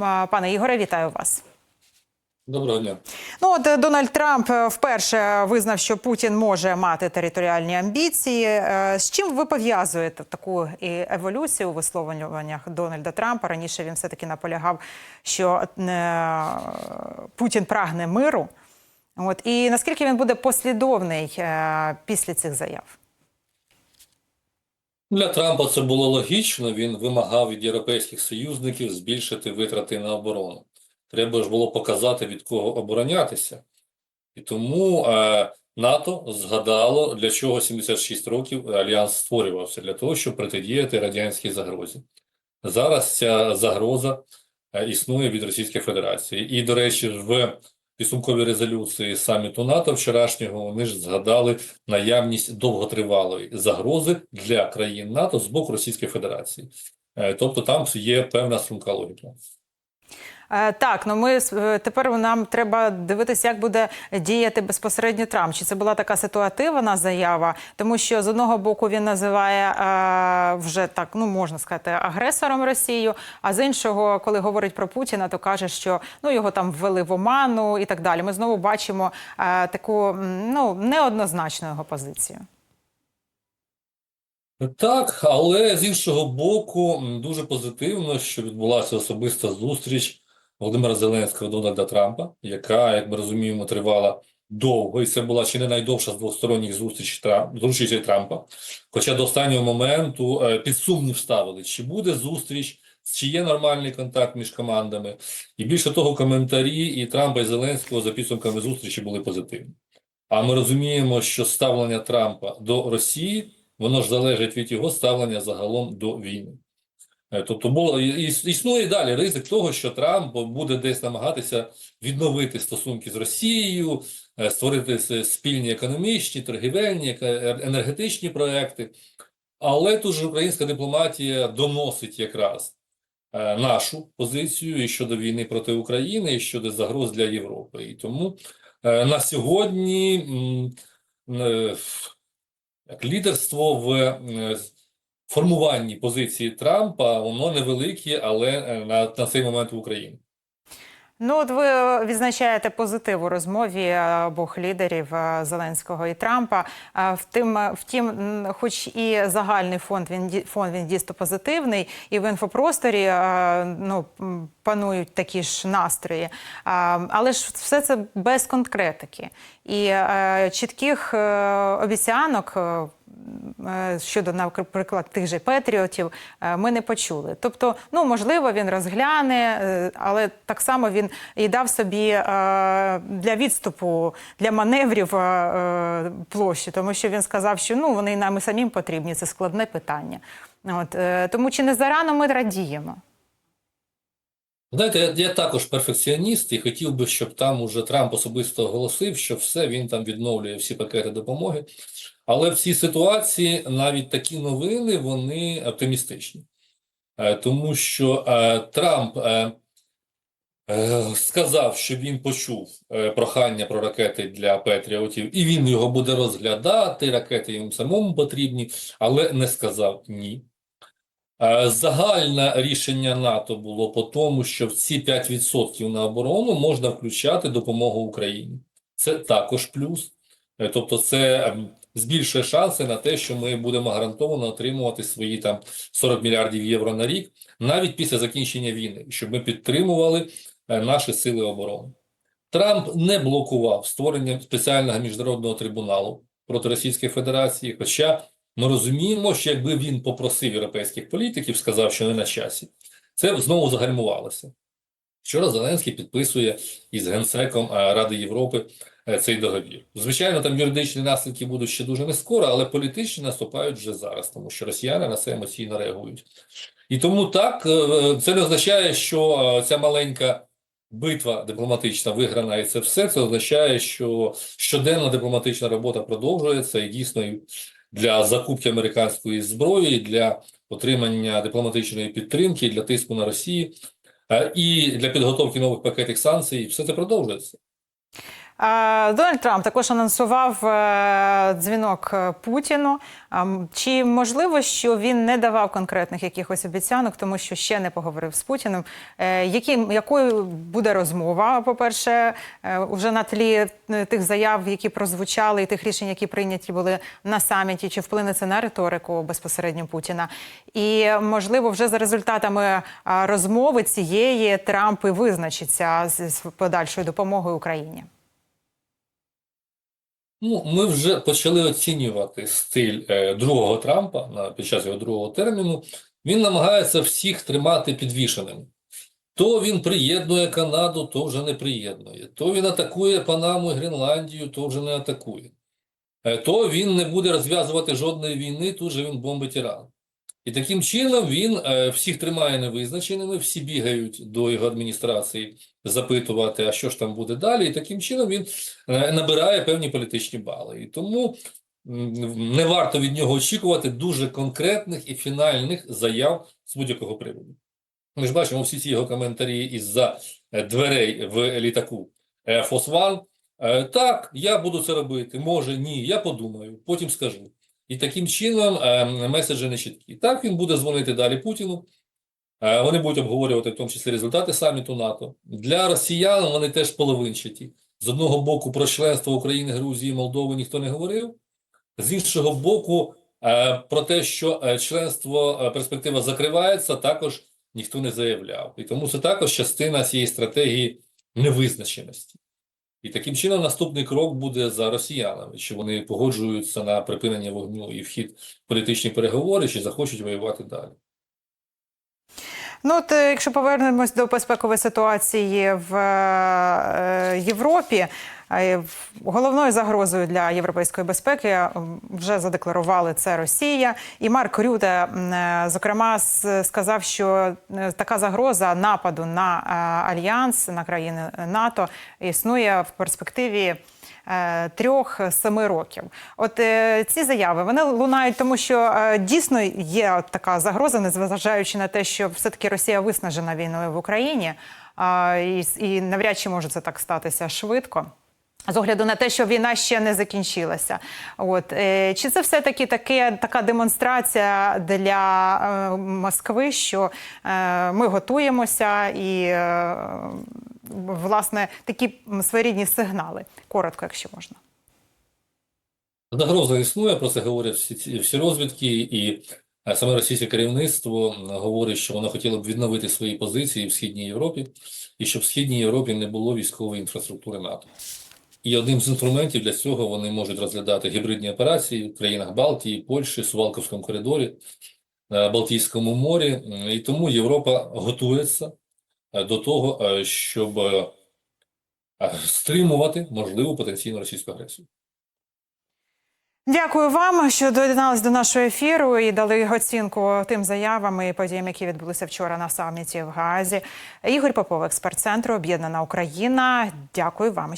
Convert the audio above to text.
Пане Ігоре, вітаю вас. Доброго дня. Ну от е, Дональд Трамп е, вперше визнав, що Путін може мати територіальні амбіції. Е, З чим ви пов'язуєте таку еволюцію у висловлюваннях Дональда Трампа? Раніше він все таки наполягав, що Путін прагне миру. От і наскільки він буде послідовний після цих заяв? Для Трампа це було логічно. Він вимагав від європейських союзників збільшити витрати на оборону. Треба ж було показати, від кого оборонятися. І тому е, НАТО згадало, для чого 76 років альянс створювався для того, щоб протидіяти радянській загрозі. Зараз ця загроза е, існує від Російської Федерації. І, до речі, в підсумковій резолюції саміту НАТО вчорашнього вони ж згадали наявність довготривалої загрози для країн НАТО з боку Російської Федерації. Е, Тобто там є певна струнка логіка. Е, Так, ну ми е, тепер нам треба дивитися, як буде діяти безпосередньо Трамп. Чи це була така ситуативна заява? Тому що з одного боку він називає е, вже так, ну можна сказати, агресором Росію. А з іншого, коли говорить про Путіна, то каже, що ну його там ввели в оману і так далі. Ми знову бачимо таку ну неоднозначну його позицію. Так, але з іншого боку, дуже позитивно, що відбулася особиста зустріч Володимира Зеленського Дональда Трампа, яка, як ми розуміємо, тривала довго, і це була чи не найдовша з двосторонніх зустрічей Трамп, зустрічей Трампа. Хоча до останнього моменту е, під сумнів ставили, чи буде зустріч, чи є нормальний контакт між командами. І більше того, коментарі і Трампа і Зеленського за підсумками зустрічі були позитивні. А ми розуміємо, що ставлення Трампа до Росії воно ж залежить від його ставлення загалом до війни. Е, Тобто було існує далі ризик того, що Трамп буде десь намагатися відновити стосунки з Росією, е, створити спільні економічні, торгівельні, енергетичні проекти. Але тут же українська дипломатія доносить якраз е, нашу позицію і щодо війни проти України, і щодо загроз для Європи. І тому е, на сьогодні е, як лідерство в е, формуванні позиції Трампа, воно невелике, але е, на, на цей момент в Україні. Ну, от ви відзначаєте позитив у розмові е, обох лідерів е, Зеленського і Трампа. Втім, втім, хоч і загальний фонд він фон він дійсно позитивний, і в інфопросторі ну панують такі ж настрої. Але ж все це без конкретики і чітких обіцянок. Е, Щодо, наприклад, тих же Петріотів, е, ми не почули. Тобто, ну можливо, він розгляне, е, але так само він і дав собі для відступу, для маневрів площі, тому що він сказав, що ну вони нам самим потрібні. Це складне питання. От тому чи не зарано ми радіємо? Знаєте, я, я також перфекціоніст і хотів би, щоб там уже Трамп особисто оголосив, що все він там відновлює всі пакети допомоги. Але в цій ситуації навіть такі новини вони оптимістичні, Е, тому що е, Трамп е, сказав, що він почув прохання про ракети для Петріотів, і він його буде розглядати. Ракети йому самому потрібні, але не сказав ні. Загальне рішення НАТО було по тому, що в ці 5% на оборону можна включати допомогу Україні. Це також плюс. Тобто, це збільшує шанси на те, що ми будемо гарантовано отримувати свої там 40 мільярдів євро на рік, навіть після закінчення війни, щоб ми підтримували е, наші сили оборони. Трамп не блокував створення спеціального міжнародного трибуналу проти Російської Федерації, хоча ми розуміємо, що якби він попросив європейських політиків, сказав, що не на часі, це знову загальмувалося. Вчора Зеленський підписує із генсеком е, Ради Європи е, цей договір. Звичайно, там юридичні наслідки будуть ще дуже не скоро, але політичні наступають вже зараз, тому що росіяни на це емоційно реагують. І тому так е, це не означає, що ця маленька битва дипломатична виграна, і це все. Це означає, що щоденна дипломатична робота продовжується і дійсно для закупки американської зброї, для отримання дипломатичної підтримки, для тиску на Росію і для підготовки нових пакетів санкцій. Все це продовжується. Дональд Трамп також анонсував е, дзвінок е, Путіну. Чи можливо, що він не давав конкретних якихось обіцянок, тому що ще не поговорив з Путіним? Е, Яким якою буде розмова? По перше, уже на тлі тих заяв, які прозвучали, і тих рішень, які прийняті були на саміті, чи вплине це на риторику безпосередньо Путіна? І можливо, вже за результатами розмови цієї Трамп і визначиться з подальшою допомогою Україні. Ну, ми вже почали оцінювати стиль е, другого Трампа на під час його другого терміну. Він намагається всіх тримати підвішеними. То він приєднує Канаду, то вже не приєднує. То він атакує Панаму і Гренландію, то вже не атакує. Е, То він не буде розв'язувати жодної війни, тут же він бомбить Іран. І таким чином він е, всіх тримає невизначеними, всі бігають до його адміністрації запитувати, а що ж там буде далі. І таким чином він е, набирає певні політичні бали. І тому не варто від нього очікувати дуже конкретних і фінальних заяв з будь-якого приводу. Ми ж бачимо всі ці його коментарі із-за е, дверей в літаку. Е, Так, я буду це робити. Може, ні, я подумаю, потім скажу. І таким чином е, меседжі не чіткі. Так, він буде дзвонити далі Путіну. Е, Вони будуть обговорювати в тому числі результати саміту НАТО. Для росіян вони теж половинчаті. З одного боку, про членство України, Грузії, Молдови ніхто не говорив. З іншого боку, е, про те, що е, членство перспектива закривається, також ніхто не заявляв. І тому це також частина цієї стратегії невизначеності. І таким чином наступний крок буде за росіянами, чи вони погоджуються на припинення вогню і вхід в політичні переговори, чи захочуть воювати далі. Ну, от, е, якщо повернемось до безпекової ситуації в е, Європі, е, головною загрозою для європейської безпеки вже задекларували це Росія. І Марк Рюте, зокрема, сказав, що така загроза нападу на альянс на країни НАТО існує в перспективі. Е, Трьох-семи років, от е, ці заяви вони лунають, тому що е, дійсно є така загроза, незважаючи на те, що все-таки Росія виснажена війною в Україні, і навряд чи може це так статися швидко. З огляду на те, що війна ще не закінчилася, от е, чи це все таки така демонстрація для е, Москви, що е, ми готуємося, і власне такі своєрідні сигнали? Коротко, якщо можна. Загроза існує, про це говорять всі, всі розвідки, і саме російське керівництво говорить, що воно хотіло б відновити свої позиції в Східній Європі, і щоб в Східній Європі не було військової інфраструктури НАТО. І одним з інструментів для цього вони можуть розглядати гібридні операції в країнах Балтії, Польщі, Сувалковському коридорі, е, Балтійському морі. І тому Європа готується е, до того, е, щоб стримувати можливу потенційну російську агресію. Дякую вам, що доєднались до нашого ефіру і дали оцінку тим заявам і подіям, які відбулися вчора на саміті в Гаазі. Ігор Попов, експерт центру Об'єднана Україна. Дякую вам.